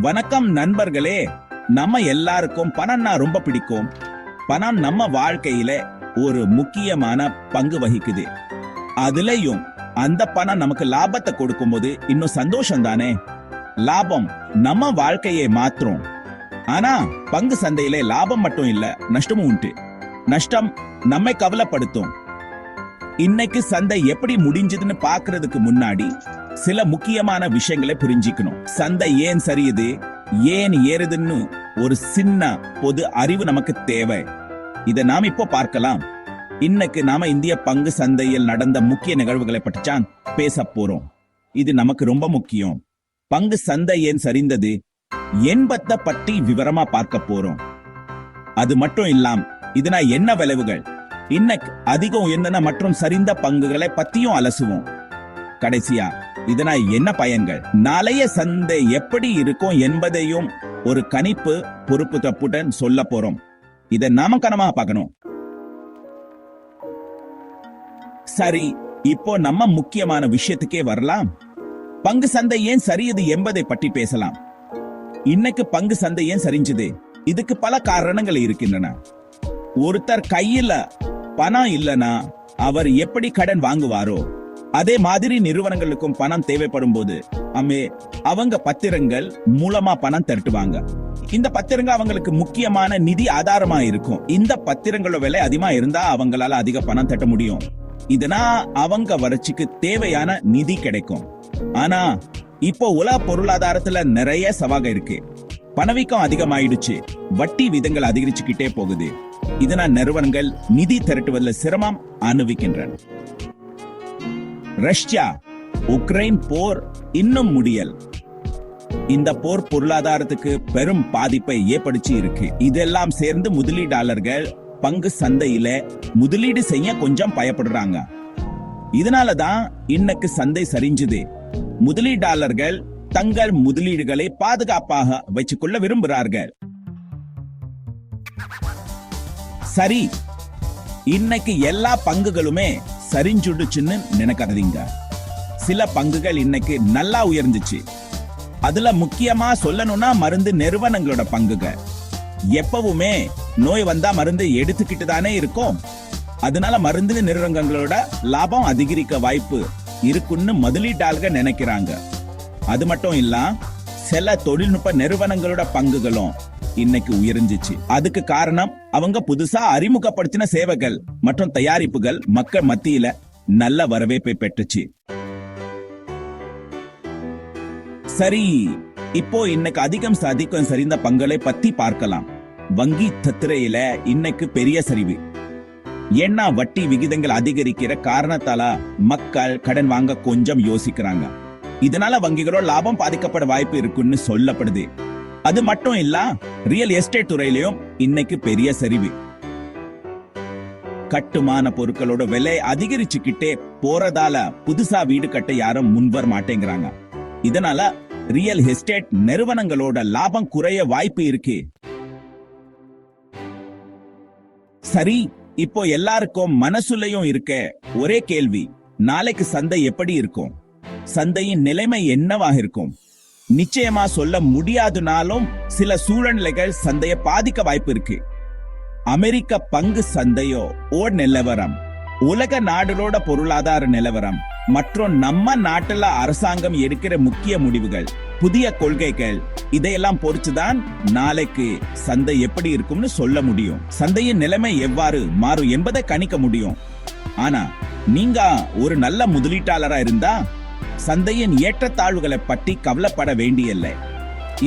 வணக்கம் நண்பர்களே நம்ம எல்லாருக்கும் பணம்னா ரொம்ப பிடிக்கும். பணம் நம்ம வாழ்க்கையில ஒரு முக்கியமான பங்கு வகிக்குது. அதுலயும் அந்த பணம் நமக்கு லாபத்தை கொடுக்கும் போது இன்னும் சந்தோஷம் தானே லாபம் நம்ம வாழ்க்கையை மாற்றும் ஆனா பங்கு சந்தையில லாபம் மட்டும் இல்ல நஷ்டமும் உண்டு. நஷ்டம் நம்மை கவலைப்படுத்தும். இன்னைக்கு சந்தை எப்படி முடிஞ்சதுன்னு பாக்குறதுக்கு முன்னாடி சில முக்கியமான விஷயங்களை புரிஞ்சிக்கணும். சந்தை ஏன் சரியுது ஏன் ஏறுதுன்னு ஒரு சின்ன பொது அறிவு நமக்கு தேவை. இதை நாம் இப்போ பார்க்கலாம். இன்னைக்கு நாம இந்திய பங்கு சந்தையில் நடந்த முக்கிய நிகழ்வுகளை பற்றிச்சான் பேச போறோம். இது நமக்கு ரொம்ப முக்கியம். பங்கு சந்தை ஏன் சரிந்தது? என்பத்த பற்றி விவரமா பார்க்க போறோம். அது மட்டும் இல்லாம இதுனா என்ன விளைவுகள்? இன்னைக்கு அதிகம் உயர்ந்தன மற்றும் சரிந்த பங்குகளை பத்தியும் அலசுவோம். கடைசியா இதனா என்ன பயன்கள்? நாளைய சந்தை எப்படி இருக்கும் என்பதையும் ஒரு கணிப்பு பொறுப்பு தப்புடன் சொல்ல போறோம். இதை நாம கனமா பார்க்கணும். சரி இப்போ நம்ம முக்கியமான விஷயத்துக்கே வரலாம். பங்கு சந்தை ஏன் சரியுது என்பதை பற்றி பேசலாம். இன்னைக்கு பங்கு சந்தை ஏன் சரிஞ்சது? இதுக்கு பல காரணங்கள் இருக்கின்றன. ஒருத்தர் கையில பணம் இல்லனா அவர் எப்படி கடன் வாங்குவாரோ அதே மாதிரி நிறுவனங்களுக்கும் பணம் தேவைப்படும் போது அமே அவங்க பத்திரங்கள் மூலமா பணம் திரட்டுவாங்க. இந்த பத்திரங்கள் அவங்களுக்கு முக்கியமான நிதி ஆதாரமா இருக்கும். இந்த பத்திரங்களோட விலை அதிகமா இருந்தா அவங்களால அதிக பணம் தட்ட முடியும். இதனா அவங்க வறட்சிக்கு தேவையான நிதி கிடைக்கும். ஆனா இப்போ உலக பொருளாதாரத்துல நிறைய சவாக இருக்கு. பணவீக்கம் அதிகமாயிடுச்சு. வட்டி விதங்கள் அதிகரிச்சுக்கிட்டே போகுது. இதனால் நிறுவனங்கள் நிதி திரட்டுவதில் சிரமம் அனுபவிக்கின்றன. ரஷ்யா உக்ரைன் போர் இன்னும் முடியல். இந்த போர் பொருளாதாரத்துக்கு பெரும் பாதிப்பை ஏற்படுத்தி இருக்கு. இதெல்லாம் சேர்ந்து முதலீடாளர்கள் பங்கு சந்தையில முதலீடு செய்ய கொஞ்சம் பயப்படுறாங்க. இதனாலதான் இன்னைக்கு சந்தை சரிஞ்சுது. முதலீடாளர்கள் தங்கள் முதலீடுகளை பாதுகாப்பாக வச்சுக்கொள்ள விரும்புகிறார்கள் சரி இன்னைக்கு எல்லா பங்குகளுமே சரிஞ்சுடுச்சுன்னு நினைக்காதீங்க. சில பங்குகள் இன்னைக்கு நல்லா உயர்ந்துச்சு. அதுல முக்கியமா சொல்லணும்னா மருந்து நிறுவனங்களோட பங்குகள். எப்பவுமே நோய் வந்தா மருந்து எடுத்துக்கிட்டு தானே இருக்கும். அதனால மருந்து நிறுவனங்களோட லாபம் அதிகரிக்க வாய்ப்பு இருக்குன்னு முதலீட்டாளர்கள் நினைக்கிறாங்க. அது மட்டும் இல்ல சில தொழில்நுட்ப நிறுவனங்களோட பங்குகளும் இன்னைக்கு உயர்ந்துச்சு. அதுக்கு காரணம் அவங்க புதுசா அறிமுகப்படுத்தின சேவைகள் மற்றும் தயாரிப்புகள் மக்கள் மத்தியில நல்ல வரவேற்பை பெற்றுச்சு. சரி இப்போ இன்னைக்கு அதிகம் சாதிக்கும் சரிந்த பங்களை பத்தி பார்க்கலாம். வங்கி தத்திரையில இன்னைக்கு பெரிய சரிவு. ஏன்னா வட்டி விகிதங்கள் அதிகரிக்கிற காரணத்தால மக்கள் கடன் வாங்க கொஞ்சம் யோசிக்கிறாங்க. இதனால வங்கிகளோட லாபம் பாதிக்கப்பட வாய்ப்பு இருக்குன்னு சொல்லப்படுது. அது மட்டும் இல்ல ரியல் எஸ்டேட் துறையிலையும் இன்னைக்கு பெரிய சரிவு. கட்டுமான பொருட்களோட விலை அதிகரிச்சுக்கிட்டே போறதால புதுசா வீடு கட்ட யாரும் முன்வர் மாட்டேங்கிறாங்க. இதனால ரியல் எஸ்டேட் நிறுவனங்களோட லாபம் குறைய வாய்ப்பு இருக்கு. சரி இப்போ எல்லாருக்கும் மனசுலயும் இருக்க ஒரே கேள்வி நாளைக்கு சந்தை எப்படி இருக்கும்? சந்தையின் நிலைமை என்னவாக இருக்கும்? நிச்சயமா சொல்ல முடியாதுனாலும் சில சூழ்நிலைகள் சந்தையை பாதிக்க வாய்ப்பு இருக்கு. அமெரிக்க பங்கு சந்தையோ ஓர் நிலவரம். உலக நாடுகளோட பொருளாதார நிலவரம். மற்றும் நம்ம நாட்டுல அரசாங்கம் எடுக்கிற முக்கிய முடிவுகள் புதிய கொள்கைகள் இதையெல்லாம் பொறுத்துதான் நாளைக்கு சந்தை எப்படி இருக்கும்னு சொல்ல முடியும். சந்தையின் நிலைமை எவ்வாறு மாறும் என்பதை கணிக்க முடியும். ஆனா நீங்க ஒரு நல்ல முதலீட்டாளரா இருந்தா சந்தையின் ஏற்றத்தாழ்வுகளை பற்றி கவலைப்பட வேண்டியதில்லை.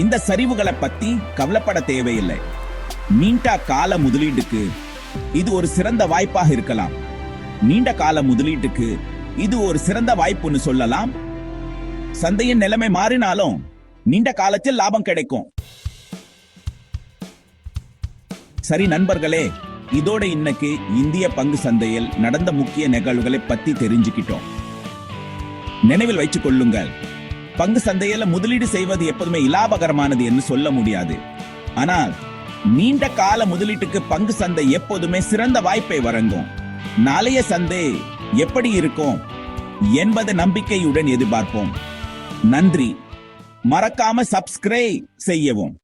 இந்த சரிவுகளை பற்றி கவலைப்பட தேவையில்லை. நீண்ட கால முதலீட்டுக்கு இது ஒரு சிறந்த வாய்ப்பாக இருக்கலாம். நீண்ட கால முதலீட்டுக்கு இது ஒரு சிறந்த வாய்ப்புன்னு சொல்லலாம். சந்தையின் நிலைமை மாறினாலும் நீண்ட காலத்தில் லாபம் கிடைக்கும். சரி நண்பர்களே இதோட இன்னைக்கு இந்திய பங்கு சந்தையில் நடந்த முக்கிய நிகழ்வுகளை பத்தி தெரிஞ்சுக்கிட்டோம். நினைவில் வைத்துக் கொள்ளுங்கள். பங்கு சந்தையில முதலீடு செய்வது எப்போதுமே இலாபகரமானது என்று சொல்ல முடியாது. ஆனால் நீண்ட கால முதலீட்டுக்கு பங்கு சந்தை எப்போதுமே சிறந்த வாய்ப்பை வழங்கும். நாளைய சந்தை எப்படி இருக்கும் என்பதை நம்பிக்கையுடன் எதிர்பார்ப்போம். நன்றி. மறக்காம சப்ஸ்கிரைப் செய்யவும்.